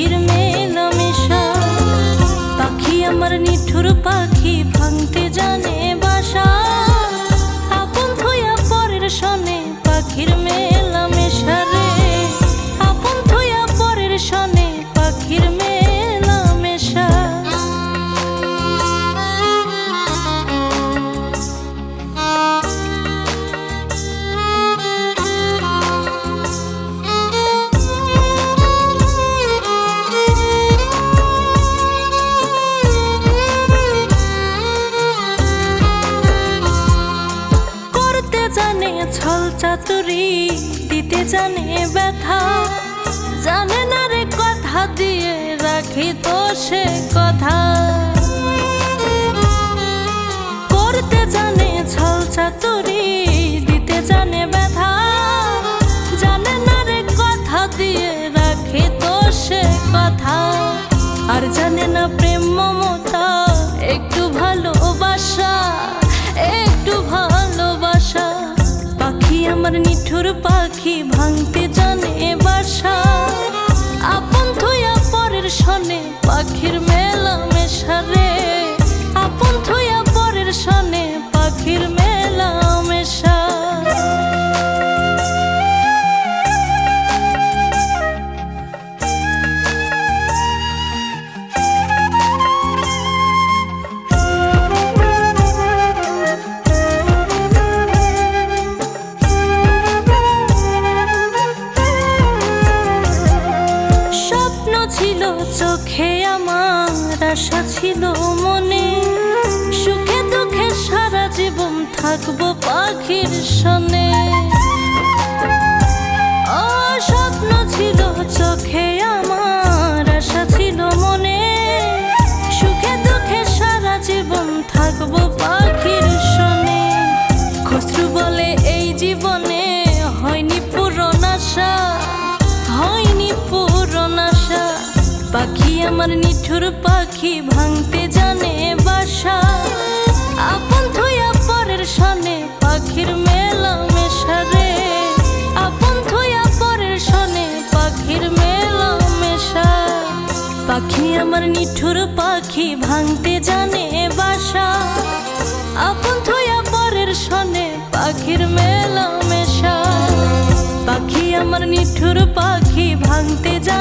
পাখির মেলামেশা পাখি আমার নিঠুর পাখি, ভাঙতে জানে বাসা। আপন হইয়া পরের শোনে পাখির মেলামেশা চাতুরি দিতে জানে ব্যথা। জানে না রে কথা দিয়ে রাখি তো সে কথা। ছিল চোখে আমার আশা ছিল মনে। সুখে দুঃখে সারা জীবন থাকব পাখির সনে। পাখি আমার নিঠুর পাখি, ভাঙতে জানে বাসা। আপন থইয়া পরের সনে পাখির মেলা মেশারে আপন থইয়া পরের সনে পাখির মেলা মেশা। পাখি আমার নিঠুর পাখি, ভাঙতে জানে বাসা। আপন থইয়া পরের সনে পাখির মেলা মেশা। পাখি আমার নিঠুর পাখি, ভাঙতে জানে